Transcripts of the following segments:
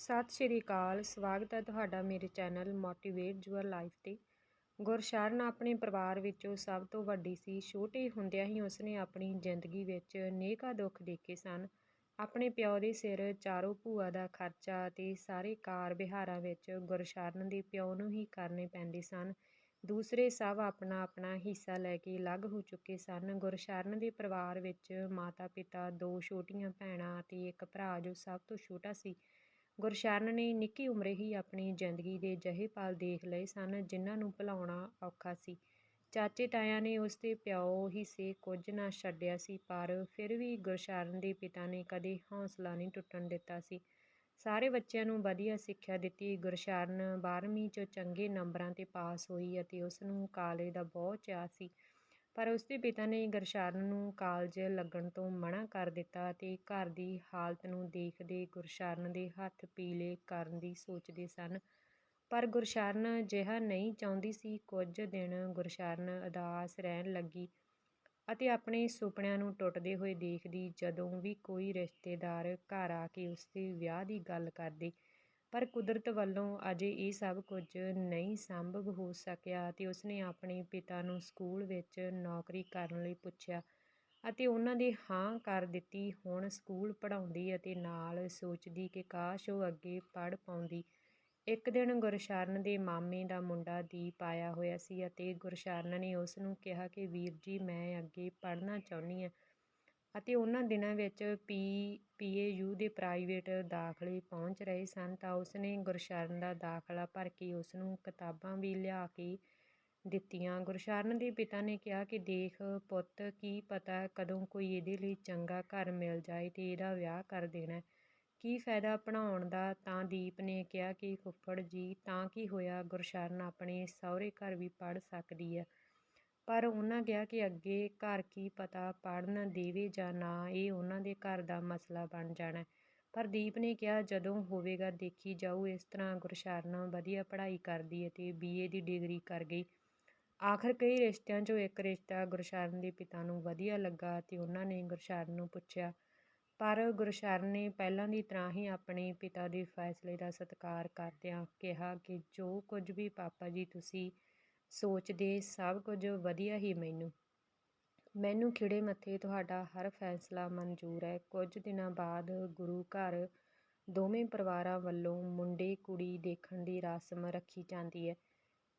ਸਤਿ ਸ਼੍ਰੀ ਅਕਾਲ, ਸਵਾਗਤ ਹੈ ਤੁਹਾਡਾ ਮੇਰੇ ਚੈਨਲ ਮੋਟੀਵੇਟ ਯੂਅਰ ਲਾਈਫ ਤੇ। ਗੁਰਸ਼ਰਨ ਆਪਣੇ ਪਰਿਵਾਰ ਵਿੱਚੋਂ ਸਭ ਤੋਂ ਵੱਡੀ ਸੀ। ਛੋਟੇ ਹੁੰਦਿਆਂ ਹੀ ਉਸਨੇ ਆਪਣੀ ਜ਼ਿੰਦਗੀ ਵਿੱਚ ਨੇਕਾ ਦੁੱਖ ਦੇਖੇ ਸਨ। ਆਪਣੇ ਪਿਓ ਦੇ ਸਿਰ ਚਾਰੋਂ ਭੂਆ ਦਾ ਖਰਚਾ ਤੇ ਸਾਰੇ ਕਾਰ ਵਿਹਾਰਾਂ ਵਿੱਚ ਗੁਰਸ਼ਰਨ ਦੇ ਪਿਓ ਨੂੰ ਹੀ ਕਰਨੇ ਪੈਂਦੇ ਸਨ। ਦੂਸਰੇ ਸਭ ਆਪਣਾ ਆਪਣਾ ਹਿੱਸਾ ਲੈ ਕੇ ਅਲੱਗ ਹੋ ਚੁੱਕੇ ਸਨ। ਗੁਰਸ਼ਰਨ ਦੇ ਪਰਿਵਾਰ ਵਿੱਚ ਮਾਤਾ ਪਿਤਾ ਦੋ ਛੋਟੀਆਂ ਭੈਣਾਂ ਅਤੇ ਇੱਕ ਭਰਾ ਜੋ ਸਭ ਤੋਂ ਛੋਟਾ ਸੀ। ਗੁਰਸ਼ਰਨ ਨੇ ਨਿੱਕੀ ਉਮਰੇ ਹੀ ਆਪਣੀ ਜ਼ਿੰਦਗੀ ਦੇ ਜਹੇ ਪਲ ਦੇਖ ਲਏ ਸਨ ਜਿਨ੍ਹਾਂ ਨੂੰ ਭੁਲਾਉਣਾ ਔਖਾ ਸੀ। ਚਾਚੇ ਤਾਇਆਂ ਨੇ ਉਸ ਦੇ ਪਿਓ ਹਿੱਸੇ ਕੁਝ ਨਾ ਛੱਡਿਆ ਸੀ ਪਰ ਫਿਰ ਵੀ ਗੁਰਸ਼ਰਨ ਦੇ ਪਿਤਾ ਨੇ ਕਦੇ ਹੌਸਲਾ ਨਹੀਂ ਟੁੱਟਣ ਦਿੱਤਾ ਸੀ। ਸਾਰੇ ਬੱਚਿਆਂ ਨੂੰ ਵਧੀਆ ਸਿੱਖਿਆ ਦਿੱਤੀ। ਗੁਰਸ਼ਰਨ 12ਵੀਂ 'ਚ ਚੰਗੇ ਨੰਬਰਾਂ ਤੇ ਪਾਸ ਹੋਈ ਅਤੇ ਉਸ ਨੂੰ ਕਾਲਜ ਦਾ ਬਹੁਤ ਚਾਅ ਸੀ। ਪਰ ਉਸ ਦੇ ਪਿਤਾ ਨੇ ਗੁਰਸ਼ਰਨ ਨੂੰ ਕਾਲਜ ਲੱਗਣ ਤੋਂ ਮਨਾ ਕਰ ਦਿੱਤਾ ਅਤੇ ਘਰ ਦੀ ਹਾਲਤ ਨੂੰ ਦੇਖਦੇ ਗੁਰਸ਼ਰਨ ਦੇ ਹੱਥ ਪੀਲੇ ਕਰਨ ਦੀ ਸੋਚਦੇ ਸਨ। ਪਰ ਗੁਰਸ਼ਰਨ ਅਜਿਹਾ ਨਹੀਂ ਚਾਹੁੰਦੀ ਸੀ। ਕੁਝ ਦਿਨ ਗੁਰਸ਼ਰਨ ਉਦਾਸ ਰਹਿਣ ਲੱਗੀ ਅਤੇ ਆਪਣੇ ਸੁਪਨਿਆਂ ਨੂੰ ਟੁੱਟਦੇ ਹੋਏ ਦੇਖਦੀ ਜਦੋਂ ਵੀ ਕੋਈ ਰਿਸ਼ਤੇਦਾਰ ਘਰ ਆ ਕੇ ਉਸ ਦੇ ਵਿਆਹ ਦੀ ਗੱਲ ਕਰਦੇ ਪਰ ਕੁਦਰਤ ਵੱਲੋਂ ਅਜੇ ਇਹ ਸਭ ਕੁਝ ਨਹੀਂ ਸੰਭਵ ਹੋ ਸਕਿਆ ਅਤੇ ਉਸਨੇ ਆਪਣੇ ਪਿਤਾ ਨੂੰ ਸਕੂਲ ਵਿੱਚ ਨੌਕਰੀ ਕਰਨ ਲਈ ਪੁੱਛਿਆ ਅਤੇ ਉਹਨਾਂ ਦੀ ਹਾਂ ਕਰ ਦਿੱਤੀ। ਹੁਣ ਸਕੂਲ ਪੜ੍ਹਾਉਂਦੀ ਅਤੇ ਨਾਲ ਸੋਚਦੀ ਕਿ ਕਾਸ਼ ਉਹ ਅੱਗੇ ਪੜ੍ਹ ਪਾਉਂਦੀ। ਇੱਕ ਦਿਨ ਗੁਰਸ਼ਰਨ ਦੇ ਮਾਮੇ ਦਾ ਮੁੰਡਾ ਦੀਪ ਆਇਆ ਹੋਇਆ ਸੀ ਅਤੇ ਗੁਰਸ਼ਰਨ ਨੇ ਉਸ ਨੂੰ ਕਿਹਾ ਕਿ, ਵੀਰ ਜੀ, ਮੈਂ ਅੱਗੇ ਪੜ੍ਹਨਾ ਚਾਹੁੰਦੀ ਹਾਂ। ਅਤੇ ਉਹਨਾਂ ਦਿਨਾਂ ਵਿੱਚ ਪੀ ਪੀ ਏ ਯੂ ਦੇ ਪ੍ਰਾਈਵੇਟ ਦਾਖਲੇ ਪਹੁੰਚ ਰਹੇ ਸਨ ਤਾਂ ਉਸਨੇ ਗੁਰਸ਼ਰਨ ਦਾ ਦਾਖਲਾ ਭਰ ਕੇ ਉਸ ਨੂੰ ਕਿਤਾਬਾਂ ਵੀ ਲਿਆ ਕੇ ਦਿੱਤੀਆਂ। ਗੁਰਸ਼ਰਨ ਦੇ ਪਿਤਾ ਨੇ ਕਿਹਾ ਕਿ, ਦੇਖ ਪੁੱਤ, ਕੀ ਪਤਾ ਕਦੋਂ ਕੋਈ ਇਹਦੇ ਲਈ ਚੰਗਾ ਘਰ ਮਿਲ ਜਾਏ ਤੇ ਇਹਦਾ ਵਿਆਹ ਕਰ ਦੇਣਾ ਕੀ ਫਾਇਦਾ ਪੜਾਉਣ ਦਾ? ਤਾਂ ਦੀਪ ਨੇ ਕਿਹਾ ਕਿ, ਫੁੱਫੜ ਜੀ, ਤਾਂ ਕੀ ਹੋਇਆ? ਗੁਰਸ਼ਰਨ ਆਪਣੇ ਸਹੁਰੇ ਘਰ ਵੀ ਪੜ ਸਕਦੀ ਹੈ। ਪਰ ਉਹਨਾਂ ਕਿਹਾ ਕਿ ਅੱਗੇ ਘਰ ਕੀ ਪਤਾ ਪੜਨ ਦੇਵੇ ਜਾਂ ਨਾ, ਇਹ ਉਹਨਾਂ ਦੇ ਘਰ ਦਾ ਮਸਲਾ ਬਣ ਜਾਣਾ। ਪਰ ਦੀਪ ਨੇ ਕਿਹਾ, ਜਦੋਂ ਹੋਵੇਗਾ, ਦੇਖੀ ਜਾਊ। ਇਸ ਤਰ੍ਹਾਂ ਗੁਰਸ਼ਰਨ ਵਧੀਆ ਪੜ੍ਹਾਈ ਕਰਦੀ ਅਤੇ ਬੀਏ ਦੀ ਡਿਗਰੀ ਕਰ ਗਈ। ਆਖਰ ਕਈ ਰਿਸ਼ਤਿਆਂ 'ਚੋਂ ਇੱਕ ਰਿਸ਼ਤਾ ਗੁਰਸ਼ਰਨ ਦੇ ਪਿਤਾ ਨੂੰ ਵਧੀਆ ਲੱਗਾ ਅਤੇ ਉਹਨਾਂ ਨੇ ਗੁਰਸ਼ਰਨ ਨੂੰ ਪੁੱਛਿਆ। ਪਰ ਗੁਰਸ਼ਰਨ ਨੇ ਪਹਿਲਾਂ ਦੀ ਤਰ੍ਹਾਂ ਹੀ ਆਪਣੇ ਪਿਤਾ ਦੇ ਫੈਸਲੇ ਦਾ ਸਤਿਕਾਰ ਕਰਦਿਆਂ ਕਿਹਾ ਕਿ ਜੋ ਕੁਝ ਵੀ ਪਾਪਾ ਜੀ ਤੁਸੀਂ ਸੋਚਦੇ ਸਭ ਕੁਝ ਵਧੀਆ ਹੀ ਮੈਨੂੰ। ਮੈਨੂੰ ਖਿੜੇ ਮੱਥੇ ਤੁਹਾਡਾ ਹਰ ਫੈਸਲਾ ਮਨਜ਼ੂਰ ਹੈ। ਕੁਝ ਦਿਨਾਂ ਬਾਅਦ ਗੁਰੂ ਘਰ ਦੋਵੇਂ ਪਰਿਵਾਰਾਂ ਵੱਲੋਂ ਮੁੰਡੇ ਕੁੜੀ ਦੇਖਣ ਦੀ ਰਸਮ ਰੱਖੀ ਜਾਂਦੀ ਹੈ।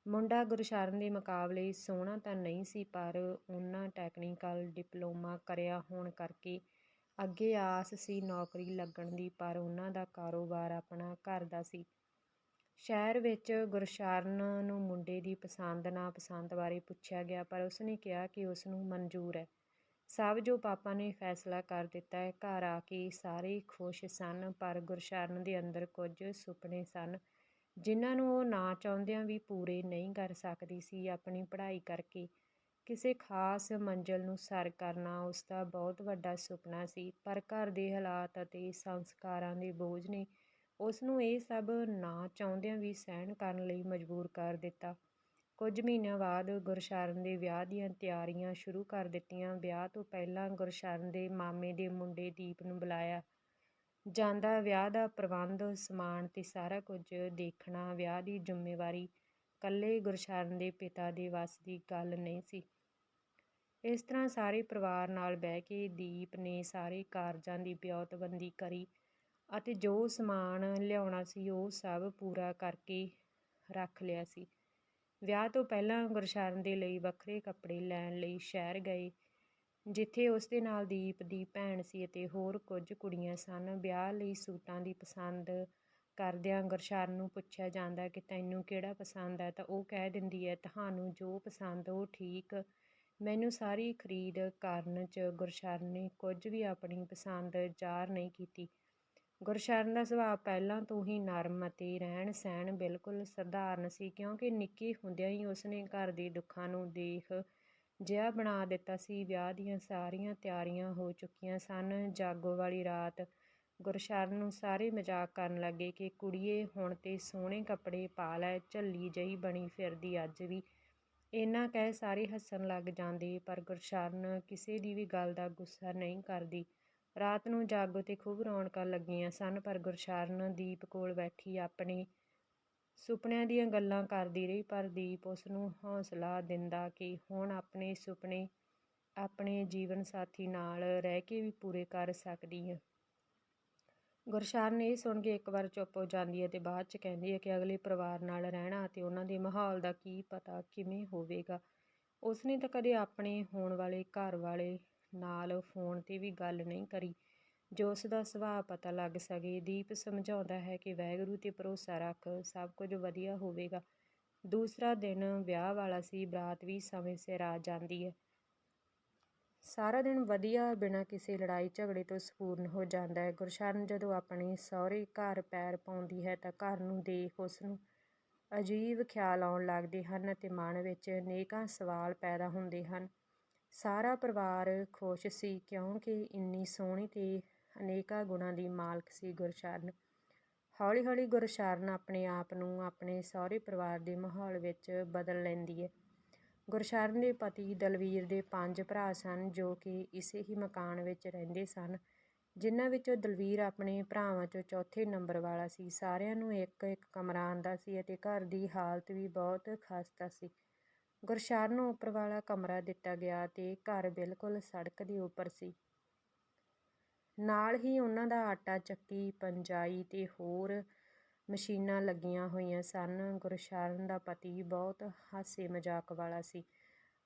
ਮੁੰਡਾ ਗੁਰਸ਼ਰਨ ਦੇ ਮੁਕਾਬਲੇ ਸੋਹਣਾ ਤਾਂ ਨਹੀਂ ਸੀ, ਪਰ ਉਹਨਾਂ ਟੈਕਨੀਕਲ ਡਿਪਲੋਮਾ ਕਰਿਆ ਹੋਣ ਕਰਕੇ ਅੱਗੇ ਆਸ ਸੀ ਨੌਕਰੀ ਲੱਗਣ ਦੀ, ਪਰ ਉਹਨਾਂ ਦਾ ਕਾਰੋਬਾਰ ਆਪਣਾ ਘਰ ਦਾ ਸੀ। ਸ਼ਹਿਰ ਵਿੱਚ ਗੁਰਸ਼ਰਨ ਨੂੰ ਮੁੰਡੇ ਦੀ ਪਸੰਦ ਨਾ ਪਸੰਦ ਬਾਰੇ ਪੁੱਛਿਆ ਗਿਆ, ਪਰ ਉਸਨੇ ਕਿਹਾ ਕਿ ਉਸ ਨੂੰ ਮਨਜ਼ੂਰ ਹੈ। ਸਭ ਜੋ ਪਾਪਾ ਨੇ ਫੈਸਲਾ ਕਰ ਦਿੱਤਾ ਹੈ, ਘਰ ਆ ਕੇ ਸਾਰੇ ਖੁਸ਼ ਸਨ, ਪਰ ਗੁਰਸ਼ਰਨ ਦੇ ਅੰਦਰ ਕੁਝ ਸੁਪਨੇ ਸਨ, ਜਿਨ੍ਹਾਂ ਨੂੰ ਉਹ ਨਾ ਚਾਹੁੰਦਿਆਂ ਵੀ ਪੂਰੇ ਨਹੀਂ ਕਰ ਸਕਦੀ ਸੀ। ਆਪਣੀ ਪੜ੍ਹਾਈ ਕਰਕੇ ਕਿਸੇ ਖਾਸ ਮੰਜ਼ਲ ਨੂੰ ਸਰ ਕਰਨਾ ਉਸ ਦਾ ਬਹੁਤ ਵੱਡਾ ਸੁਪਨਾ ਸੀ, ਪਰ ਘਰ ਦੇ ਹਾਲਾਤ ਅਤੇ ਸੰਸਕਾਰਾਂ ਦੇ ਬੋਝ ਨੇ ਉਸ ਨੂੰ ਇਹ ਸਭ ਨਾ ਚਾਹੁੰਦਿਆਂ ਵੀ ਸਹਿਣ ਕਰਨ ਲਈ ਮਜਬੂਰ ਕਰ ਦਿੱਤਾ। ਕੁਝ ਮਹੀਨਿਆਂ ਬਾਅਦ ਗੁਰਸ਼ਰਨ ਦੇ ਵਿਆਹ ਦੀਆਂ ਤਿਆਰੀਆਂ ਸ਼ੁਰੂ ਕਰ ਦਿੱਤੀਆਂ। ਵਿਆਹ ਤੋਂ ਪਹਿਲਾਂ ਗੁਰਸ਼ਰਨ ਦੇ ਮਾਮੇ ਦੇ ਮੁੰਡੇ ਦੀਪ ਨੂੰ ਬੁਲਾਇਆ। ਜਾਂਦਾ ਵਿਆਹ ਦਾ ਪ੍ਰਬੰਧ, ਸਮਾਨ ਤੇ ਸਾਰਾ ਕੁਝ ਦੇਖਣਾ, ਵਿਆਹ ਦੀ ਜ਼ਿੰਮੇਵਾਰੀ ਕੱਲੇ ਗੁਰਸ਼ਰਨ ਦੇ ਪਿਤਾ ਦੇ ਵੱਸ ਦੀ ਗੱਲ ਨਹੀਂ ਸੀ। ਇਸ ਤਰ੍ਹਾਂ ਸਾਰੇ ਪਰਿਵਾਰ ਨਾਲ ਬਹਿ ਕੇ ਦੀਪ ਨੇ ਸਾਰੇ ਕਾਰਜਾਂ ਦੀ ਬਿਉਤਬੰਦੀ ਕਰੀ। ਅਤੇ ਜੋ ਸਮਾਨ ਲਿਆਉਣਾ ਸੀ ਉਹ ਸਭ ਪੂਰਾ ਕਰਕੇ ਰੱਖ ਲਿਆ ਸੀ। ਵਿਆਹ ਤੋਂ ਪਹਿਲਾਂ ਗੁਰਸ਼ਰਨ ਦੇ ਲਈ ਵੱਖਰੇ ਕੱਪੜੇ ਲੈਣ ਲਈ ਸ਼ਹਿਰ ਗਏ, ਜਿੱਥੇ ਉਸ ਦੇ ਨਾਲ ਦੀਪ ਦੀ ਭੈਣ ਸੀ ਅਤੇ ਹੋਰ ਕੁਝ ਕੁੜੀਆਂ ਸਨ। ਵਿਆਹ ਲਈ ਸੂਟਾਂ ਦੀ ਪਸੰਦ ਕਰਦਿਆਂ ਗੁਰਸ਼ਰਨ ਨੂੰ ਪੁੱਛਿਆ ਜਾਂਦਾ ਕਿ ਤੈਨੂੰ ਕਿਹੜਾ ਪਸੰਦ ਹੈ? ਤਾਂ ਉਹ ਕਹਿ ਦਿੰਦੀ ਹੈ, ਤੁਹਾਨੂੰ ਜੋ ਪਸੰਦ ਉਹ ਠੀਕ। ਮੈਨੂੰ ਸਾਰੀ ਖਰੀਦ ਕਰਨ 'ਚ ਗੁਰਸ਼ਰਨ ਨੇ ਕੁਝ ਵੀ ਆਪਣੀ ਪਸੰਦ ਜ਼ਾਹਰ ਨਹੀਂ ਕੀਤੀ। ਗੁਰਸ਼ਰਨ ਦਾ ਸੁਭਾਅ ਪਹਿਲਾਂ ਤੋਂ ਹੀ ਨਰਮ ਅਤੇ ਰਹਿਣ ਸਹਿਣ ਬਿਲਕੁਲ ਸਧਾਰਨ ਸੀ, ਕਿਉਂਕਿ ਨਿੱਕੀ ਹੁੰਦਿਆਂ ਹੀ ਉਸਨੇ ਘਰ ਦੇ ਦੁੱਖਾਂ ਨੂੰ ਦੇਖ ਜਿਹਾ ਬਣਾ ਦਿੱਤਾ ਸੀ। ਵਿਆਹ ਦੀਆਂ ਸਾਰੀਆਂ ਤਿਆਰੀਆਂ ਹੋ ਚੁੱਕੀਆਂ ਸਨ। ਜਾਗੋ ਵਾਲੀ ਰਾਤ ਗੁਰਸ਼ਰਨ ਨੂੰ ਸਾਰੇ ਮਜ਼ਾਕ ਕਰਨ ਲੱਗੇ ਕਿ ਕੁੜੀਏ, ਹੁਣ ਤੇ ਸੋਹਣੇ ਕੱਪੜੇ ਪਾ ਲੈ, ਝੱਲੀ ਜਹੀ ਬਣੀ ਫਿਰਦੀ ਅੱਜ ਵੀ। ਇੰਨਾ ਕਹਿ ਸਾਰੇ ਹੱਸਣ ਲੱਗ ਜਾਂਦੇ, ਪਰ ਗੁਰਸ਼ਰਨ ਕਿਸੇ ਦੀ ਵੀ ਗੱਲ ਦਾ ਗੁੱਸਾ ਨਹੀਂ ਕਰਦੀ। ਰਾਤ ਨੂੰ ਜੱਗ 'ਤੇ ਖੂਬ ਰੌਣਕਾਂ ਲੱਗੀਆਂ ਸਨ, ਪਰ ਗੁਰਸ਼ਰਨ ਦੀਪ ਕੋਲ ਬੈਠੀ ਆਪਣੇ ਸੁਪਨਿਆਂ ਦੀਆਂ ਗੱਲਾਂ ਕਰਦੀ ਰਹੀ, ਪਰ ਦੀਪ ਉਸ ਨੂੰ ਹੌਸਲਾ ਦਿੰਦਾ ਕਿ ਹੁਣ ਆਪਣੇ ਸੁਪਨੇ ਆਪਣੇ ਜੀਵਨ ਸਾਥੀ ਨਾਲ ਰਹਿ ਕੇ ਵੀ ਪੂਰੇ ਕਰ ਸਕਦੀ ਹੈ ਗੁਰਸ਼ਰਨ ਇਹ ਸੁਣ ਕੇ ਇੱਕ ਵਾਰ ਚੁੱਪ ਹੋ ਜਾਂਦੀ ਹੈ ਤੇ ਬਾਅਦ ਚ ਕਹਿੰਦੀ ਹੈ ਕਿ ਅਗਲੇ ਪਰਿਵਾਰ ਨਾਲ ਰਹਿਣਾ ਅਤੇ ਉਹਨਾਂ ਦੇ ਮਾਹੌਲ ਦਾ ਕੀ ਪਤਾ ਕਿਵੇਂ ਹੋਵੇਗਾ। ਉਸਨੇ ਤਾਂ ਕਦੇ ਆਪਣੇ ਹੋਣ ਵਾਲੇ ਘਰ ਵਾਲੇ ਨਾਲ ਫੋਨ ਤੇ ਵੀ ਗੱਲ ਨਹੀਂ ਕਰੀ। ਜੋ ਉਸ ਦਾ ਸੁਭਾਅ ਪਤਾ ਲੱਗ ਸਕੇ, ਦੀਪ ਸਮਝਾਉਂਦਾ ਹੈ ਕਿ ਵਾਹਿਗੁਰੂ ਤੇ ਭਰੋਸਾ ਰੱਖ, ਸਭ ਕੁਝ ਵਧੀਆ ਹੋਵੇਗਾ। ਦੂਸਰਾ ਦਿਨ ਵਿਆਹ ਵਾਲਾ ਸੀ, ਬਰਾਤ ਵੀ ਸਮੇਂ ਸਿਰ ਆ ਜਾਂਦੀ ਹੈ। ਸਾਰਾ ਦਿਨ ਵਧੀਆ ਬਿਨਾਂ ਕਿਸੇ ਲੜਾਈ ਝਗੜੇ ਤੋਂ ਸੰਪੂਰਨ ਹੋ ਜਾਂਦਾ ਹੈ। ਗੁਰਸ਼ਰਨ ਜਦੋਂ ਆਪਣੇ ਸਹੁਰੇ ਘਰ ਪੈਰ ਪਾਉਂਦੀ ਹੈ ਤਾਂ ਘਰ ਨੂੰ ਦੇਖ ਉਸ ਨੂੰ ਅਜੀਬ ਖਿਆਲ ਆਉਣ ਲੱਗਦੇ ਹਨ ਅਤੇ ਮਨ ਵਿੱਚ ਨੇਕਾਂ ਸਵਾਲ ਪੈਦਾ ਹੁੰਦੇ ਹਨ। ਸਾਰਾ ਪਰਿਵਾਰ ਖੁਸ਼ ਸੀ ਕਿਉਂਕਿ ਇੰਨੀ ਸੋਹਣੀ ਤੇ ਅਨੇਕਾਂ ਗੁਣਾਂ ਦੀ ਮਾਲਕ ਸੀ ਗੁਰਸ਼ਰਨ। ਹੌਲੀ ਹੌਲੀ ਗੁਰਸ਼ਰਨ ਆਪਣੇ ਆਪ ਨੂੰ ਆਪਣੇ ਸਹੁਰੇ ਪਰਿਵਾਰ ਦੇ ਮਾਹੌਲ ਵਿੱਚ ਬਦਲ ਲੈਂਦੀ ਹੈ ਗੁਰਸ਼ਰਨ ਦੇ ਪਤੀ ਦਲਵੀਰ ਦੇ ਪੰਜ ਭਰਾ ਸਨ ਜੋ ਕਿ ਇਸੇ ਹੀ ਮਕਾਨ ਵਿੱਚ ਰਹਿੰਦੇ ਸਨ, ਜਿਨ੍ਹਾਂ ਵਿੱਚੋਂ ਦਲਵੀਰ ਆਪਣੇ ਭਰਾਵਾਂ 'ਚੋਂ ਚੌਥੇ ਨੰਬਰ ਵਾਲਾ ਸੀ। ਸਾਰਿਆਂ ਨੂੰ ਇੱਕ ਇੱਕ ਕਮਰਾ ਆਂਦਾ ਸੀ ਅਤੇ ਘਰ ਦੀ ਹਾਲਤ ਵੀ ਬਹੁਤ ਖਸਤਾ ਸੀ। ਗੁਰਸ਼ਰਨ ਨੂੰ ਉੱਪਰ ਵਾਲਾ ਕਮਰਾ ਦਿੱਤਾ ਗਿਆ ਤੇ ਘਰ ਬਿਲਕੁਲ ਸੜਕ ਦੇ ਉੱਪਰ ਸੀ। ਨਾਲ ਹੀ ਉਹਨਾਂ ਦਾ ਆਟਾ ਚੱਕੀ, ਪੰਜਾਈ ਤੇ ਹੋਰ ਮਸ਼ੀਨਾਂ ਲੱਗੀਆਂ ਹੋਈਆਂ ਸਨ। ਗੁਰਸ਼ਰਨ ਦਾ ਪਤੀ ਬਹੁਤ ਹਾਸੇ ਮਜ਼ਾਕ ਵਾਲਾ ਸੀ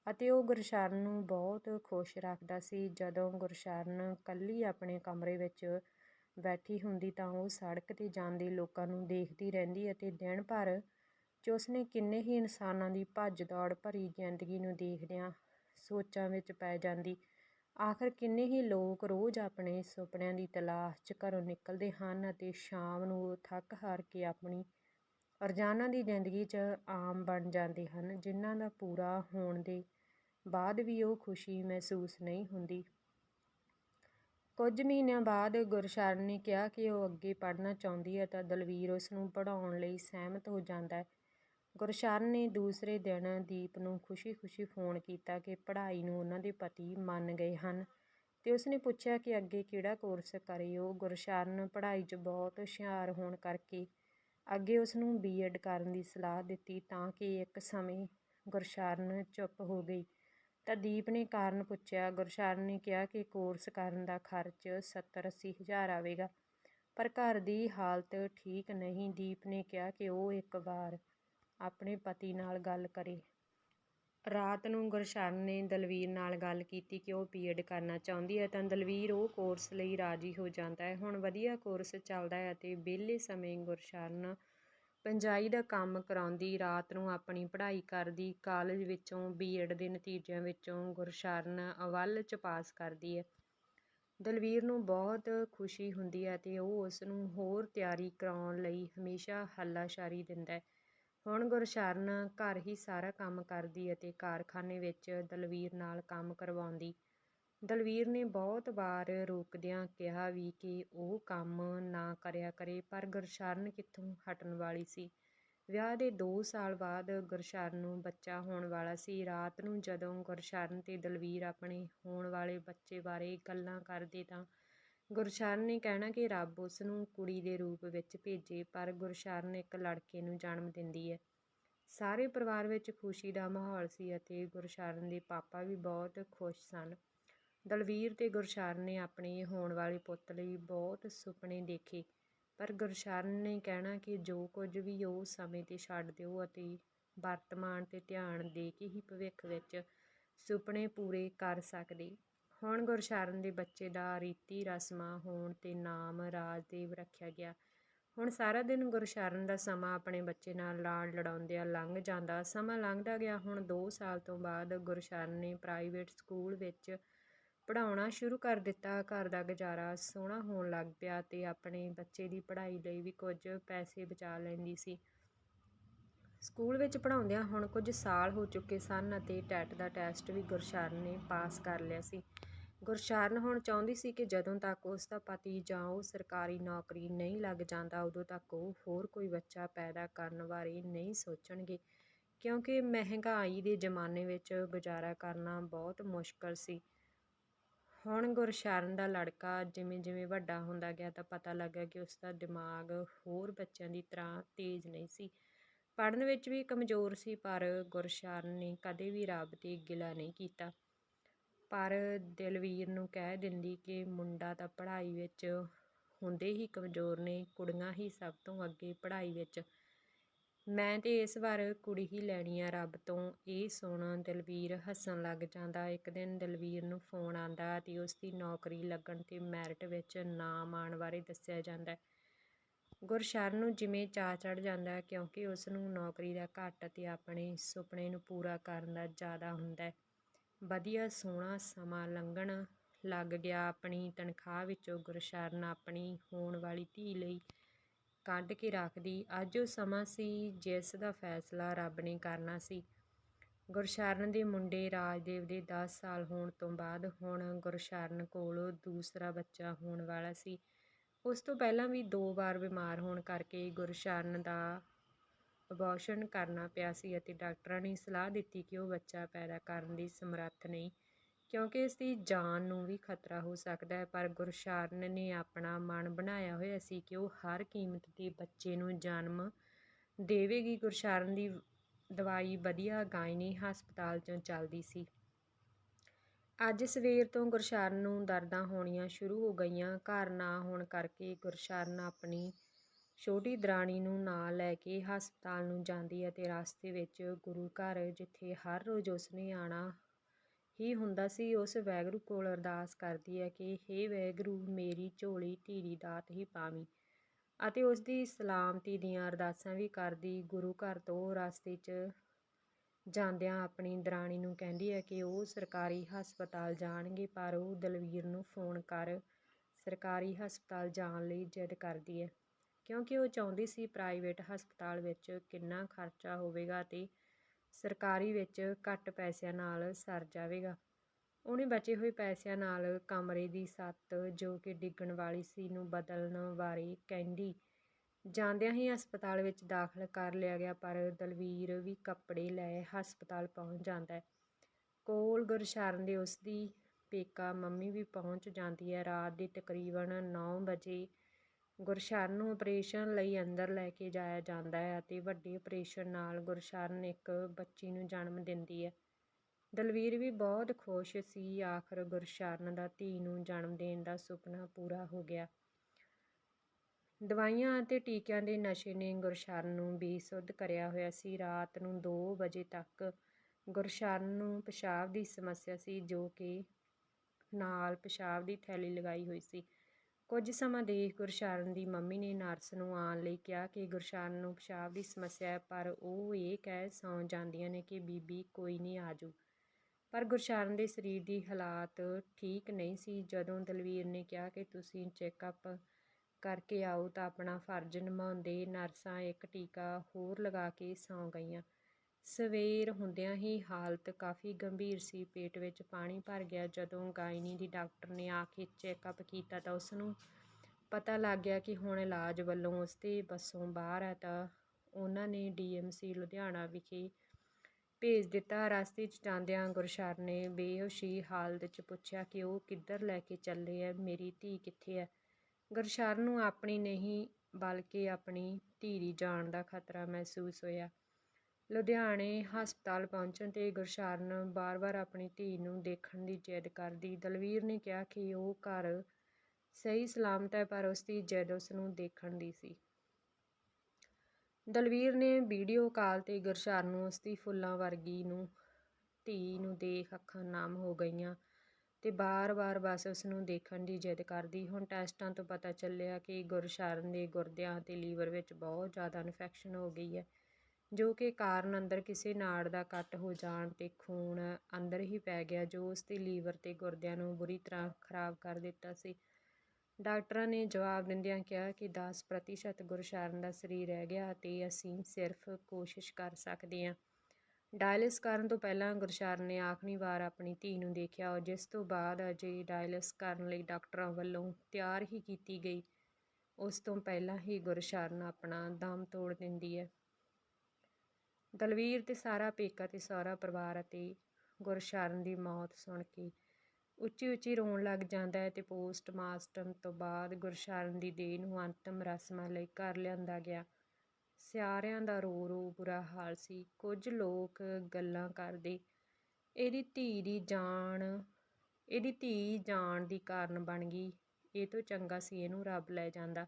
ਅਤੇ ਉਹ ਗੁਰਸ਼ਰਨ ਨੂੰ ਬਹੁਤ ਖੁਸ਼ ਰੱਖਦਾ ਸੀ। ਜਦੋਂ ਗੁਰਸ਼ਰਨ ਕੱਲੀ ਆਪਣੇ ਕਮਰੇ ਵਿੱਚ ਬੈਠੀ ਹੁੰਦੀ ਤਾਂ ਉਹ ਸੜਕ ਤੇ ਜਾਂਦੇ ਲੋਕਾਂ ਨੂੰ ਦੇਖਦੀ ਰਹਿੰਦੀ ਅਤੇ ਦਿਨ ਭਰ ਚ ਉਸਨੇ ਕਿੰਨੇ ਹੀ ਇਨਸਾਨਾਂ ਦੀ ਭੱਜ ਦੌੜ ਭਰੀ ਜ਼ਿੰਦਗੀ ਨੂੰ ਦੇਖਦਿਆਂ ਸੋਚਾਂ ਵਿੱਚ ਪੈ ਜਾਂਦੀ। ਆਖਰ ਕਿੰਨੇ ਹੀ ਲੋਕ ਰੋਜ਼ ਆਪਣੇ ਸੁਪਨਿਆਂ ਦੀ ਤਲਾਸ਼ 'ਚ ਘਰੋਂ ਨਿਕਲਦੇ ਹਨ ਅਤੇ ਸ਼ਾਮ ਨੂੰ ਉਹ ਥੱਕ ਹਾਰ ਕੇ ਆਪਣੀ ਰੋਜ਼ਾਨਾ ਦੀ ਜ਼ਿੰਦਗੀ 'ਚ ਆਮ ਬਣ ਜਾਂਦੇ ਹਨ, ਜਿਨ੍ਹਾਂ ਦਾ ਪੂਰਾ ਹੋਣ ਦੇ ਬਾਅਦ ਵੀ ਉਹ ਖੁਸ਼ੀ ਮਹਿਸੂਸ ਨਹੀਂ ਹੁੰਦੀ। ਕੁਝ ਮਹੀਨਿਆਂ ਬਾਅਦ ਗੁਰਸ਼ਰਨ ਨੇ ਕਿਹਾ ਕਿ ਉਹ ਅੱਗੇ ਪੜ੍ਹਨਾ ਚਾਹੁੰਦੀ ਹੈ ਤਾਂ ਦਲਵੀਰ ਉਸ ਨੂੰ ਪੜ੍ਹਾਉਣ ਲਈ ਸਹਿਮਤ ਹੋ ਜਾਂਦਾ ਹੈ। ਗੁਰਸ਼ਰਨ ਨੇ ਦੂਸਰੇ ਦਿਨ ਦੀਪ ਨੂੰ ਖੁਸ਼ੀ-ਖੁਸ਼ੀ ਫੋਨ ਕੀਤਾ ਕਿ ਪੜ੍ਹਾਈ ਨੂੰ ਉਹਨਾਂ ਦੇ ਪਤੀ ਮੰਨ ਗਏ ਹਨ ਤੇ ਉਸਨੇ ਪੁੱਛਿਆ ਕਿ ਅੱਗੇ ਕਿਹੜਾ ਕੋਰਸ ਕਰੇ ਉਹ ਗੁਰਸ਼ਰਨ ਪੜ੍ਹਾਈ 'ਚ ਬਹੁਤ ਹੁਸ਼ਿਆਰ ਹੋਣ ਕਰਕੇ ਅੱਗੇ ਉਸਨੂੰ ਬੀਐਡ ਕਰਨ ਦੀ ਸਲਾਹ ਦਿੱਤੀ ਤਾਂ ਕਿ ਇੱਕ ਸਮੇਂ ਗੁਰਸ਼ਰਨ ਚੁੱਪ ਹੋ ਗਈ। ਤਾਂ ਦੀਪ ਨੇ ਕਾਰਨ ਪੁੱਛਿਆ। ਗੁਰਸ਼ਰਨ ਨੇ ਕਿਹਾ ਕਿ ਕੋਰਸ ਕਰਨ ਦਾ ਖਰਚ 70-80 ਹਜ਼ਾਰ ਆਵੇਗਾ, ਪਰ ਘਰ ਦੀ ਹਾਲਤ ਠੀਕ ਨਹੀਂ। ਦੀਪ ਨੇ ਕਿਹਾ ਕਿ ਉਹ ਇੱਕ ਵਾਰ ਆਪਣੇ ਪਤੀ ਨਾਲ ਗੱਲ ਕਰੇ। ਰਾਤ ਨੂੰ ਗੁਰਸ਼ਰਨ ਨੇ ਦਲਵੀਰ ਨਾਲ ਗੱਲ ਕੀਤੀ ਕਿ ਉਹ ਬੀਐਡ ਕਰਨਾ ਚਾਹੁੰਦੀ ਹੈ ਤਾਂ ਦਲਵੀਰ ਉਹ ਕੋਰਸ ਲਈ ਰਾਜੀ ਹੋ ਜਾਂਦਾ ਹੈ। ਹੁਣ ਵਧੀਆ ਕੋਰਸ ਚੱਲਦਾ ਹੈ ਅਤੇ ਵਿਹਲੇ ਸਮੇਂ ਗੁਰਸ਼ਰਨ ਪੰਜਾਈ ਦਾ ਕੰਮ ਕਰਾਉਂਦੀ, ਰਾਤ ਨੂੰ ਆਪਣੀ ਪੜ੍ਹਾਈ ਕਰਦੀ, ਕਾਲਜ ਵਿੱਚੋਂ ਬੀਐਡ ਦੇ ਨਤੀਜਿਆਂ ਵਿੱਚੋਂ ਗੁਰਸ਼ਰਨ ਅਵਲ ਚ ਪਾਸ ਕਰਦੀ ਹੈ। ਦਲਵੀਰ ਨੂੰ ਬਹੁਤ ਖੁਸ਼ੀ ਹੁੰਦੀ ਹੈ ਅਤੇ ਉਹ ਉਸ ਨੂੰ ਹੋਰ ਤਿਆਰੀ ਕਰਾਉਣ ਲਈ ਹਮੇਸ਼ਾ ਹੱਲਾਸ਼ਾਰੀ ਦਿੰਦਾ ਹੈ। ਹੁਣ ਗੁਰਸ਼ਰਨ ਘਰ ਹੀ ਸਾਰਾ ਕੰਮ ਕਰਦੀ ਅਤੇ ਕਾਰਖਾਨੇ ਵਿੱਚ ਦਲਵੀਰ ਨਾਲ ਕੰਮ ਕਰਵਾਉਂਦੀ। ਦਲਵੀਰ ਨੇ ਬਹੁਤ ਵਾਰ ਰੋਕਦਿਆਂ ਕਿਹਾ ਵੀ ਕਿ ਉਹ ਕੰਮ ਨਾ ਕਰਿਆ ਕਰੇ, ਪਰ ਗੁਰਸ਼ਰਨ ਕਿੱਥੋਂ ਹਟਣ ਵਾਲੀ ਸੀ? ਵਿਆਹ ਦੇ 2 ਸਾਲ ਬਾਅਦ ਗੁਰਸ਼ਰਨ ਨੂੰ ਬੱਚਾ ਹੋਣ ਵਾਲਾ ਸੀ। ਰਾਤ ਨੂੰ ਜਦੋਂ ਗੁਰਸ਼ਰਨ ਤੇ ਦਲਵੀਰ ਆਪਣੇ ਹੋਣ ਵਾਲੇ ਬੱਚੇ ਬਾਰੇ ਗੱਲਾਂ ਕਰਦੇ ਤਾਂ ਗੁਰਸ਼ਰਨ ਨੇ ਕਹਿਣਾ ਕਿ ਰੱਬ ਉਸ ਨੂੰ ਕੁੜੀ ਦੇ ਰੂਪ ਵਿੱਚ ਭੇਜੇ, ਪਰ ਗੁਰਸ਼ਰਨ ਇੱਕ ਲੜਕੇ ਨੂੰ ਜਨਮ ਦਿੰਦੀ ਹੈ। ਸਾਰੇ ਪਰਿਵਾਰ ਵਿੱਚ ਖੁਸ਼ੀ ਦਾ ਮਾਹੌਲ ਸੀ ਅਤੇ ਗੁਰਸ਼ਰਨ ਦੇ ਪਾਪਾ ਵੀ ਬਹੁਤ ਖੁਸ਼ ਸਨ। ਦਲਵੀਰ ਤੇ ਗੁਰਸ਼ਰਨ ਨੇ ਆਪਣੇ ਹੋਣ ਵਾਲੇ ਪੁੱਤ ਲਈ ਬਹੁਤ ਸੁਪਨੇ ਦੇਖੇ, ਪਰ ਗੁਰਸ਼ਰਨ ਨੇ ਕਹਿਣਾ ਕਿ ਜੋ ਕੁਝ ਵੀ ਉਹ ਸਮੇਂ ਤੇ ਛੱਡ ਦਿਓ ਅਤੇ ਵਰਤਮਾਨ ਤੇ ਧਿਆਨ ਦੇ ਕੇ ਹੀ ਭਵਿੱਖ ਵਿੱਚ ਸੁਪਨੇ ਪੂਰੇ ਕਰ ਸਕਦੇ। ਹੁਣ ਗੁਰਸ਼ਰਨ ਦੇ ਬੱਚੇ ਦਾ ਰੀਤੀ ਰਸਮਾਂ ਹੋਣ ਤੇ ਨਾਮ ਰਾਜਦੇਵ ਰੱਖਿਆ ਗਿਆ। ਹੁਣ ਸਾਰਾ ਦਿਨ ਗੁਰਸ਼ਰਨ ਦਾ ਸਮਾਂ ਆਪਣੇ ਬੱਚੇ ਨਾਲ ਲਾੜ ਲੜਾਉਂਦਿਆਂ ਲੰਘ ਜਾਂਦਾ। ਸਮਾਂ ਲੰਘਦਾ ਗਿਆ। ਹੁਣ 2 ਸਾਲ ਤੋਂ ਬਾਅਦ ਗੁਰਸ਼ਰਨ ਨੇ ਪ੍ਰਾਈਵੇਟ ਸਕੂਲ ਵਿੱਚ ਪੜ੍ਹਾਉਣਾ ਸ਼ੁਰੂ ਕਰ ਦਿੱਤਾ। ਘਰ ਦਾ ਗੁਜ਼ਾਰਾ ਸੋਹਣਾ ਹੋਣ ਲੱਗ ਪਿਆ ਤੇ ਆਪਣੇ ਬੱਚੇ ਦੀ ਪੜ੍ਹਾਈ ਲਈ ਵੀ ਕੁਝ ਪੈਸੇ ਬਚਾ ਲੈਂਦੀ ਸੀ। ਸਕੂਲ ਵਿੱਚ ਪੜ੍ਹਾਉਂਦਿਆਂ ਹੁਣ ਕੁਝ ਸਾਲ ਹੋ ਚੁੱਕੇ ਸਨ ਅਤੇ ਟੈਟ ਦਾ ਟੈਸਟ ਵੀ ਗੁਰਸ਼ਰਨ ਨੇ ਪਾਸ ਕਰ ਲਿਆ ਸੀ। ਗੁਰਸ਼ਰਨ ਹੁਣ ਚਾਹੁੰਦੀ ਸੀ ਕਿ ਜਦੋਂ ਤੱਕ ਉਸ ਦਾ ਪਤੀ ਜਾਂ ਉਹ ਸਰਕਾਰੀ ਨੌਕਰੀ ਨਹੀਂ ਲੱਗ ਜਾਂਦਾ, ਉਦੋਂ ਤੱਕ ਉਹ ਹੋਰ ਕੋਈ ਬੱਚਾ ਪੈਦਾ ਕਰਨ ਬਾਰੇ ਨਹੀਂ ਸੋਚਣਗੇ। ਕਿਉਂਕਿ ਮਹਿੰਗਾਈ ਦੇ ਜ਼ਮਾਨੇ ਵਿੱਚ ਗੁਜ਼ਾਰਾ ਕਰਨਾ ਬਹੁਤ ਮੁਸ਼ਕਲ ਸੀ। ਹੁਣ ਗੁਰਸ਼ਰਨ ਦਾ ਲੜਕਾ ਜਿਵੇਂ ਜਿਵੇਂ ਵੱਡਾ ਹੁੰਦਾ ਗਿਆ ਤਾਂ ਪਤਾ ਲੱਗਾ ਕਿ ਉਸ ਦਾ ਦਿਮਾਗ ਹੋਰ ਬੱਚਿਆਂ ਦੀ ਤਰ੍ਹਾਂ ਤੇਜ਼ ਨਹੀਂ ਸੀ। ਪੜ੍ਹਨ ਵਿੱਚ ਵੀ ਕਮਜ਼ੋਰ ਸੀ, ਪਰ ਗੁਰਸ਼ਰਨ ਨੇ ਕਦੇ ਵੀ ਰੱਬ 'ਤੇ ਗਿਲਾ ਨਹੀਂ ਕੀਤਾ। ਪਰ ਦਿਲਵੀਰ ਨੂੰ ਕਹਿ ਦਿੰਦੀ ਕਿ ਮੁੰਡਾ ਤਾਂ ਪੜ੍ਹਾਈ ਵਿੱਚ ਹੁੰਦੇ ਹੀ ਕਮਜ਼ੋਰ ਨੇ, ਕੁੜੀਆਂ ਹੀ ਸਭ ਤੋਂ ਅੱਗੇ ਪੜ੍ਹਾਈ ਵਿੱਚ। ਮੈਂ ਤੇ ਇਸ ਵਾਰ ਕੁੜੀ ਹੀ ਲੈਣੀ ਆ ਰੱਬ ਤੋਂ। ਇਹ ਸੁਣ ਦਲਵੀਰ ਹੱਸਣ ਲੱਗ ਜਾਂਦਾ। ਇੱਕ ਦਿਨ ਦਲਵੀਰ ਨੂੰ ਫੋਨ ਆਂਦਾ ਤੇ ਉਸ ਦੀ ਨੌਕਰੀ ਲੱਗਣ ਤੇ ਮੈਰਿਟ ਵਿੱਚ ਨਾਮ ਆਉਣ ਬਾਰੇ ਦੱਸਿਆ ਜਾਂਦਾ। ਗੁਰਸ਼ਰਨ ਨੂੰ ਜਿਵੇਂ ਚਾਅ ਚੜ ਜਾਂਦਾ ਕਿਉਂਕਿ ਉਸ ਨੂੰ ਨੌਕਰੀ ਦਾ ਘੱਟ ਤੇ ਆਪਣੇ ਸੁਪਨੇ ਨੂੰ ਪੂਰਾ ਕਰਨ ਦਾ ਜ਼ਿਆਦਾ ਹੁੰਦਾ ਵਧੀਆ ਸੋਹਣਾ ਸਮਾਂ ਲੰਘਣ ਲੱਗ ਗਿਆ। ਆਪਣੀ ਤਨਖਾਹ ਵਿੱਚੋਂ ਗੁਰਸ਼ਰਨ ਆਪਣੀ ਹੋਣ ਵਾਲੀ ਧੀ ਲਈ ਕੱਢ ਕੇ ਰੱਖਦੀ। ਅੱਜ ਉਹ ਸਮਾਂ ਸੀ ਜਿਸ ਦਾ ਫੈਸਲਾ ਰੱਬ ਨੇ ਕਰਨਾ ਸੀ। ਗੁਰਸ਼ਰਨ ਦੇ ਮੁੰਡੇ ਰਾਜਦੇਵ ਦੇ 10 ਸਾਲ ਹੋਣ ਤੋਂ ਬਾਅਦ ਹੁਣ ਗੁਰਸ਼ਰਨ ਕੋਲ ਦੂਸਰਾ ਬੱਚਾ ਹੋਣ ਵਾਲਾ ਸੀ। ਉਸ ਤੋਂ ਪਹਿਲਾਂ ਵੀ ਦੋ ਵਾਰ ਬਿਮਾਰ ਹੋਣ ਕਰਕੇ ਗੁਰਸ਼ਰਨ ਦਾ ਅਬੋਰਸ਼ਨ ਕਰਨਾ ਪਿਆ ਸੀ ਅਤੇ ਡਾਕਟਰਾਂ ਨੇ ਸਲਾਹ ਦਿੱਤੀ ਕਿ ਉਹ ਬੱਚਾ ਪੈਦਾ ਕਰਨ ਦੀ ਸਮਰੱਥ ਨਹੀਂ, ਕਿਉਂਕਿ ਇਸ ਦੀ ਜਾਨ ਨੂੰ ਵੀ ਖਤਰਾ ਹੋ ਸਕਦਾ ਹੈ। ਪਰ ਗੁਰਸ਼ਾਰਨ ਨੇ ਆਪਣਾ ਮਨ ਬਣਾਇਆ ਹੋਇਆ ਸੀ ਕਿ ਉਹ ਹਰ ਕੀਮਤ ਤੇ ਬੱਚੇ ਨੂੰ ਜਨਮ ਦੇਵੇਗੀ। ਗੁਰਸ਼ਾਰਨ ਦੀ ਦਵਾਈ ਵਧੀਆ ਗਾਇਨੀ ਹਸਪਤਾਲ 'ਚੋਂ ਚੱਲਦੀ ਸੀ। ਅੱਜ ਸਵੇਰ ਤੋਂ ਗੁਰਸ਼ਰਨ ਨੂੰ ਦਰਦਾਂ ਹੋਣੀਆਂ ਸ਼ੁਰੂ ਹੋ ਗਈਆਂ। ਘਰ ਨਾ ਹੋਣ ਕਰਕੇ ਗੁਰਸ਼ਰਨ ਆਪਣੀ ਛੋਟੀ ਦਰਾਣੀ ਨੂੰ ਨਾਲ ਲੈ ਕੇ ਹਸਪਤਾਲ ਨੂੰ ਜਾਂਦੀ ਅਤੇ ਰਸਤੇ ਵਿੱਚ ਗੁਰੂ ਘਰ ਜਿੱਥੇ ਹਰ ਰੋਜ਼ ਉਸਨੇ ਆਉਣਾ ਹੀ ਹੁੰਦਾ ਸੀ, ਉਸ ਵੈਗਰੂ ਕੋਲ ਅਰਦਾਸ ਕਰਦੀ ਹੈ ਕਿ, ਹੇ ਵੈਗਰੂ ਮੇਰੀ ਝੋਲੀ ਢੀਰੀ ਦਾਤ ਹੀ ਪਾਵੀਂ। ਅਤੇ ਉਸ ਦੀ ਸਲਾਮਤੀ ਦੀਆਂ ਅਰਦਾਸਾਂ ਵੀ ਕਰਦੀ ਗੁਰੂ ਘਰ ਤੋਂ ਰਸਤੇ 'ਚ ਜਾਂਦਿਆਂ ਆਪਣੀ ਦਰਾਣੀ ਨੂੰ ਕਹਿੰਦੀ ਹੈ ਕਿ ਉਹ ਸਰਕਾਰੀ ਹਸਪਤਾਲ ਜਾਣਗੇ, ਪਰ ਉਹ ਦਲਵੀਰ ਨੂੰ ਫੋਨ ਕਰ ਸਰਕਾਰੀ ਹਸਪਤਾਲ ਜਾਣ ਲਈ ਜਿੱਦ ਕਰਦੀ ਹੈ। ਕਿਉਂਕਿ ਉਹ ਚਾਹੁੰਦੀ ਸੀ ਪ੍ਰਾਈਵੇਟ ਹਸਪਤਾਲ ਵਿੱਚ ਕਿੰਨਾ ਖਰਚਾ ਹੋਵੇਗਾ ਤੇ ਸਰਕਾਰੀ ਵਿੱਚ ਘੱਟ ਪੈਸਿਆਂ ਨਾਲ ਸਰ ਜਾਵੇਗਾ। ਉਹਨੇ ਬਚੇ ਹੋਏ ਪੈਸਿਆਂ ਨਾਲ ਕਮਰੇ ਦੀ ਸੱਤ ਜੋ ਕਿ ਡਿੱਗਣ ਵਾਲੀ ਸੀ ਨੂੰ ਬਦਲਣ ਬਾਰੇ ਕਹਿੰਦੀ। ਜਾਂਦਿਆਂ ਹੀ ਹਸਪਤਾਲ ਵਿੱਚ ਦਾਖਲ ਕਰ ਲਿਆ ਗਿਆ, ਪਰ ਦਲਵੀਰ ਵੀ ਕੱਪੜੇ ਲੈ ਹਸਪਤਾਲ ਪਹੁੰਚ ਜਾਂਦਾ ਹੈ। ਕੋਲ ਗੁਰਸ਼ਰਨ ਦੇ ਉਸ ਦੀ ਪੇਕਾ ਮੰਮੀ ਵੀ ਪਹੁੰਚ ਜਾਂਦੀ ਹੈ। ਰਾਤ ਦੇ ਤਕਰੀਬਨ 9 ਵਜੇ ਗੁਰਸ਼ਰਨ ਨੂੰ ਆਪਰੇਸ਼ਨ ਲਈ ਅੰਦਰ ਲੈ ਕੇ ਜਾਇਆ ਜਾਂਦਾ ਹੈ ਅਤੇ ਵੱਡੇ ਆਪਰੇਸ਼ਨ ਨਾਲ ਗੁਰਸ਼ਰਨ ਇੱਕ ਬੱਚੀ ਨੂੰ ਜਨਮ ਦਿੰਦੀ ਹੈ। ਦਲਵੀਰ ਵੀ ਬਹੁਤ ਖੁਸ਼ ਸੀ। ਆਖਰ ਗੁਰਸ਼ਰਨ ਦਾ ਧੀ ਨੂੰ ਜਨਮ ਦੇਣ ਦਾ ਸੁਪਨਾ ਪੂਰਾ ਹੋ ਗਿਆ। ਦਵਾਈਆਂ ਅਤੇ ਟੀਕਿਆਂ ਦੇ ਨਸ਼ੇ ਨੇ ਗੁਰਸ਼ਰਨ ਨੂੰ ਬੇਸੁੱਧ ਕਰਿਆ ਹੋਇਆ ਸੀ। ਰਾਤ ਨੂੰ 2 ਵਜੇ ਤੱਕ ਗੁਰਸ਼ਰਨ ਨੂੰ ਪਿਸ਼ਾਬ ਦੀ ਸਮੱਸਿਆ ਸੀ, ਜੋ ਕਿ ਨਾਲ ਪਿਸ਼ਾਬ ਦੀ ਥੈਲੀ ਲਗਾਈ ਹੋਈ ਸੀ। ਕੁਝ ਸਮਾਂ ਦੇਖ ਗੁਰਸ਼ਰਨ ਦੀ ਮੰਮੀ ਨੇ ਨਰਸ ਨੂੰ ਆਉਣ ਲਈ ਕਿਹਾ ਕਿ ਗੁਰਸ਼ਰਨ ਨੂੰ ਪਿਸ਼ਾਬ ਦੀ ਸਮੱਸਿਆ ਹੈ, ਪਰ ਉਹ ਇਹ ਕਹਿ ਸੌਂ ਜਾਂਦੀਆਂ ਨੇ ਕਿ ਬੀਬੀ ਕੋਈ ਨਹੀਂ ਆਜੂ ਪਰ ਗੁਰਸ਼ਰਨ ਦੇ ਸਰੀਰ ਦੀ ਹਾਲਾਤ ਠੀਕ ਨਹੀਂ ਸੀ। ਜਦੋਂ ਦਲਵੀਰ ਨੇ ਕਿਹਾ ਕਿ ਤੁਸੀਂ ਚੈੱਕਅਪ ਕਰਕੇ ਆਓ ਤਾਂ ਆਪਣਾ ਫਰਜ਼ ਨਿਭਾਉਂਦੇ ਨਰਸਾਂ ਇੱਕ ਟੀਕਾ ਹੋਰ ਲਗਾ ਕੇ ਸੌਂ ਗਈਆਂ। ਸਵੇਰ ਹੁੰਦਿਆਂ ਹੀ ਹਾਲਤ ਕਾਫੀ ਗੰਭੀਰ ਸੀ। ਪੇਟ ਵਿੱਚ ਪਾਣੀ ਭਰ ਗਿਆ। ਜਦੋਂ ਗਾਇਨੀ ਦੀ ਡਾਕਟਰ ਨੇ ਆ ਕੇ ਚੈੱਕਅਪ ਕੀਤਾ ਤਾਂ ਉਸ ਨੂੰ ਪਤਾ ਲੱਗ ਗਿਆ ਕਿ ਹੁਣ ਇਲਾਜ ਵੱਲੋਂ ਉਸ ਦੇ ਬੱਸੋਂ ਬਾਹਰ ਹੈ ਤਾਂ ਉਹਨਾਂ ਨੇ ਡੀਐਮਸੀ ਲੁਧਿਆਣਾ ਵਿਖੇ ਭੇਜ ਦਿੱਤਾ। ਰਸਤੇ 'ਚ ਜਾਂਦਿਆਂ ਗੁਰਸ਼ਰ ਨੇ ਬੇਹੋਸ਼ੀ ਹਾਲਤ 'ਚ ਪੁੱਛਿਆ ਕਿ ਉਹ ਕਿੱਧਰ ਲੈ ਕੇ ਚੱਲੇ ਐ? ਮੇਰੀ ਧੀ ਕਿੱਥੇ ਐ? ਗੁਰਸ਼ਰ ਨੂੰ ਆਪਣੀ ਨਹੀਂ, ਬਲਕਿ ਆਪਣੀ ਧੀ ਦੀ ਜਾਨ ਦਾ ਖਤਰਾ ਮਹਿਸੂਸ ਹੋਇਆ। ਲੁਧਿਆਣੇ ਹਸਪਤਾਲ ਪਹੁੰਚਣ ਤੇ ਗੁਰਸ਼ਰਨ ਬਾਰ-ਬਾਰ ਆਪਣੀ ਧੀ ਨੂੰ ਦੇਖਣ ਦੀ ਜਿੱਦ ਕਰਦੀ। ਦਲਵੀਰ ਨੇ ਕਿਹਾ ਕਿ ਉਹ ਘਰ ਸਹੀ ਸਲਾਮਤ ਹੈ, ਪਰ ਉਸ ਦੀ ਜਿੱਦ ਉਸ ਨੂੰ ਦੇਖਣ ਦੀ ਸੀ। ਦਲਵੀਰ ਨੇ ਵੀਡੀਓ ਕਾਲ ਤੇ ਗੁਰਸ਼ਰਨ ਨੂੰ ਉਸ ਦੀ ਫੁੱਲਾਂ ਵਰਗੀ ਨੂੰ, ਧੀ ਨੂੰ ਦੇਖ ਅੱਖਾਂ ਨਮ ਹੋ ਗਈਆਂ ਤੇ ਬਾਰ-ਬਾਰ ਬਸ ਉਸ ਨੂੰ ਦੇਖਣ ਦੀ ਜਿੱਦ ਕਰਦੀ। ਹੁਣ ਟੈਸਟਾਂ ਤੋਂ ਪਤਾ ਚੱਲਿਆ ਕਿ ਗੁਰਸ਼ਰਨ ਦੇ ਗੁਰਦਿਆਂ ਅਤੇ ਲੀਵਰ ਵਿੱਚ ਬਹੁਤ ਜ਼ਿਆਦਾ ਇਨਫੈਕਸ਼ਨ ਹੋ ਗਈ ਹੈ। ਜੋ ਕਿ ਕਾਰਨ ਅੰਦਰ ਕਿਸੇ ਨਾੜ ਦਾ ਕੱਟ ਹੋ ਜਾਣ ਤੇ ਖੂਨ ਅੰਦਰ ਹੀ ਪੈ ਗਿਆ, ਜੋ ਉਸ ਦੇ ਲੀਵਰ ਤੇ ਗੁਰਦਿਆਂ ਨੂੰ ਬੁਰੀ ਤਰ੍ਹਾਂ ਖਰਾਬ ਕਰ ਦਿੱਤਾ ਸੀ। ਡਾਕਟਰਾਂ ਨੇ ਜਵਾਬ ਦਿੰਦਿਆਂ ਕਿਹਾ ਕਿ 10% ਗੁਰਸ਼ਰਨ ਦਾ ਸਰੀਰ ਰਹਿ ਗਿਆ ਅਤੇ ਅਸੀਂ ਸਿਰਫ ਕੋਸ਼ਿਸ਼ ਕਰ ਸਕਦੇ ਹਾਂ। ਡਾਇਲਿਸ ਕਰਨ ਤੋਂ ਪਹਿਲਾਂ ਗੁਰਸ਼ਰਨ ਨੇ ਆਖਰੀ ਵਾਰ ਆਪਣੀ ਧੀ ਨੂੰ ਦੇਖਿਆ ਜਿਸ ਤੋਂ ਬਾਅਦ ਅਜੇ ਡਾਇਲਿਸ ਕਰਨ ਲਈ ਡਾਕਟਰਾਂ ਵੱਲੋਂ ਤਿਆਰ ਹੀ ਕੀਤੀ ਗਈ। ਉਸ ਤੋਂ ਪਹਿਲਾਂ ਹੀ ਗੁਰਸ਼ਰਨ ਆਪਣਾ ਦਮ ਤੋੜ ਦਿੰਦੀ ਹੈ। ਦਲਵੀਰ ਤੇ ਸਾਰਾ ਪੇਕਾ ਤੇ ਸਾਰਾ ਪਰਿਵਾਰ ਅਤੇ ਗੁਰਸ਼ਰਨ ਦੀ ਮੌਤ ਸੁਣ ਕੇ ਉੱਚੀ ਉੱਚੀ ਰੋਣ ਲੱਗ ਜਾਂਦਾ ਹੈ ਤੇ ਪੋਸਟਮਾਸਟਮ ਤੋਂ ਬਾਅਦ ਗੁਰਸ਼ਰਨ ਦੀ ਦੇਹ ਨੂੰ ਅੰਤਮ ਰਸਮਾਂ ਲਈ ਘਰ ਲਿਆਂਦਾ ਗਿਆ। ਸਿਆਰਿਆਂ ਦਾ ਰੋ ਰੋ ਬੁਰਾ ਹਾਲ ਸੀ। ਕੁਝ ਲੋਕ ਗੱਲਾਂ ਕਰਦੇ, ਇਹਦੀ ਧੀ ਦੀ ਜਾਨ, ਇਹਦੀ ਧੀ ਜਾਣ ਦੀ ਕਾਰਨ ਬਣ ਗਈ। ਇਹ ਤੋਂ ਚੰਗਾ ਸੀ, ਇਹਨੂੰ ਰੱਬ ਲੈ ਜਾਂਦਾ।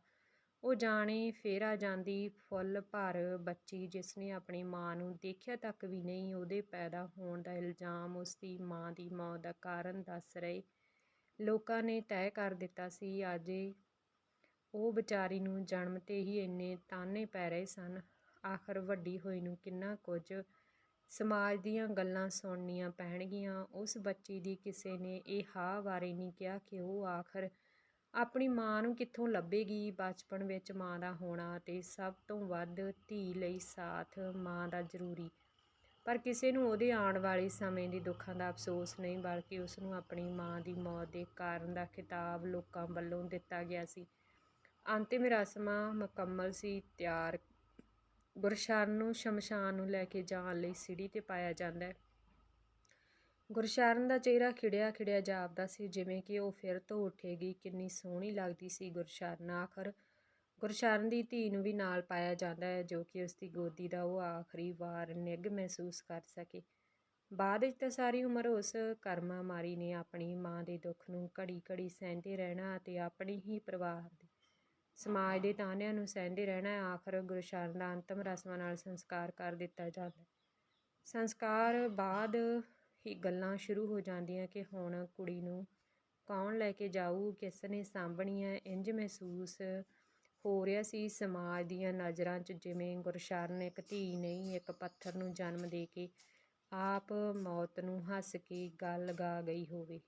ਉਹ ਜਾਣੇ ਫੇਰਾ ਜਾਂਦੀ ਫੁੱਲ ਭਰ ਬੱਚੀ ਜਿਸਨੇ ਆਪਣੀ ਮਾਂ ਨੂੰ ਦੇਖਿਆ ਤੱਕ ਵੀ ਨਹੀਂ, ਉਹਦੇ ਪੈਦਾ ਹੋਣ ਦਾ ਇਲਜ਼ਾਮ ਉਸ ਦੀ ਮਾਂ ਦੀ ਮੌਤ ਦਾ ਕਾਰਨ ਦੱਸ ਰਹੇ। ਲੋਕਾਂ ਨੇ ਤੈਅ ਕਰ ਦਿੱਤਾ ਸੀ, ਅੱਜ ਉਹ ਵਿਚਾਰੀ ਨੂੰ ਜਨਮ ਤੇ ਹੀ ਇੰਨੇ ਤਾਨੇ ਪੈ ਰਹੇ ਸਨ। ਆਖਰ ਵੱਡੀ ਹੋਈ ਨੂੰ ਕਿੰਨਾ ਕੁਝ ਸਮਾਜ ਦੀਆਂ ਗੱਲਾਂ ਸੁਣਨੀਆਂ ਪੈਣਗੀਆਂ। ਉਸ ਬੱਚੀ ਦੀ ਕਿਸੇ ਨੇ ਇਹ ਹਾਂ ਬਾਰੇ ਨਹੀਂ ਕਿਹਾ ਕਿ ਉਹ ਆਖਰ ਆਪਣੀ ਮਾਂ ਨੂੰ ਕਿੱਥੋਂ ਲੱਭੇਗੀ? ਬਚਪਨ ਵਿੱਚ ਮਾਂ ਦਾ ਹੋਣਾ ਤੇ ਸਭ ਤੋਂ ਵੱਧ ਧੀ ਲਈ ਸਾਥ ਮਾਂ ਦਾ ਜ਼ਰੂਰੀ। ਪਰ ਕਿਸੇ ਨੂੰ ਉਹਦੇ ਆਉਣ ਵਾਲੇ ਸਮੇਂ ਦੇ ਦੁੱਖਾਂ ਦਾ ਅਫਸੋਸ ਨਹੀਂ, ਬਲਕਿ ਉਸ ਨੂੰ ਆਪਣੀ ਮਾਂ ਦੀ ਮੌਤ ਦੇ ਕਾਰਨ ਦਾ ਖਿਤਾਬ ਲੋਕਾਂ ਵੱਲੋਂ ਦਿੱਤਾ ਗਿਆ ਸੀ। ਅੰਤਿਮ ਰਸਮਾਂ ਮੁਕੰਮਲ ਸੀ। ਤਿਆਰ ਗੁਰਸ਼ਰਨ ਨੂੰ ਸ਼ਮਸ਼ਾਨ ਨੂੰ ਲੈ ਕੇ ਜਾਣ ਲਈ ਸਿੜੀ ਤੇ ਪਾਇਆ ਜਾਂਦਾ ਹੈ। ਗੁਰਸ਼ਰਨ ਦਾ ਚਿਹਰਾ ਖਿੜਿਆ ਖਿੜਿਆ ਜਾਪਦਾ ਸੀ, ਜਿਵੇਂ ਕਿ ਉਹ ਫਿਰ ਤੋਂ ਉੱਠੇਗੀ, ਕਿੰਨੀ ਸੋਹਣੀ ਲੱਗਦੀ ਸੀ ਗੁਰਸ਼ਰਨ। ਆਖਰ ਗੁਰਸ਼ਰਨ ਦੀ ਧੀ ਨੂੰ ਵੀ ਨਾਲ ਪਾਇਆ ਜਾਂਦਾ ਹੈ, ਜੋ ਕਿ ਉਸ ਦੀ ਗੋਦੀ ਦਾ ਉਹ ਆਖਰੀ ਵਾਰ ਨਿੱਘ ਮਹਿਸੂਸ ਕਰ ਸਕੇ। ਬਾਅਦ ਵਿੱਚ ਤਾਂ ਸਾਰੀ ਉਮਰ ਉਸ ਕਰਮਾ ਮਾਰੀ ਨੇ, ਆਪਣੀ ਮਾਂ ਦੇ ਦੁੱਖ ਨੂੰ ਘੜੀ ਘੜੀ ਸਹਿੰਦੇ ਰਹਿਣਾ ਅਤੇ ਆਪਣੀ ਹੀ ਪਰਿਵਾਰ ਦੇ ਸਮਾਜ ਦੇ ਤਾਨਿਆਂ ਨੂੰ ਸਹਿੰਦੇ ਰਹਿਣਾ, ਆਖਰ ਗੁਰਸ਼ਰਨ ਦਾ ਅੰਤਮ ਰਸਮਾਂ ਨਾਲ ਸੰਸਕਾਰ ਕਰ ਦਿੱਤਾ ਜਾਂਦਾ ਸੰਸਕਾਰ ਬਾਅਦ ਹੀ ਗੱਲਾਂ ਸ਼ੁਰੂ ਹੋ ਜਾਂਦੀਆਂ ਕਿ ਹੁਣ ਕੁੜੀ ਨੂੰ ਕੌਣ ਲੈ ਕੇ ਜਾਊ, ਕਿਸ ਨੇ ਸਾਂਭਣੀ ਹੈ ਇੰਜ ਮਹਿਸੂਸ ਹੋ ਰਿਹਾ ਸੀ ਸਮਾਜ ਦੀਆਂ ਨਜ਼ਰਾਂ 'ਚ, ਜਿਵੇਂ ਗੁਰਸ਼ਰਨ ਇੱਕ ਧੀ ਨਹੀਂ, ਇੱਕ ਪੱਥਰ ਨੂੰ ਜਨਮ ਦੇ ਕੇ ਆਪ ਮੌਤ ਨੂੰ ਹੱਸ ਕੇ ਗੱਲ ਲਗਾ ਗਈ ਹੋਵੇ।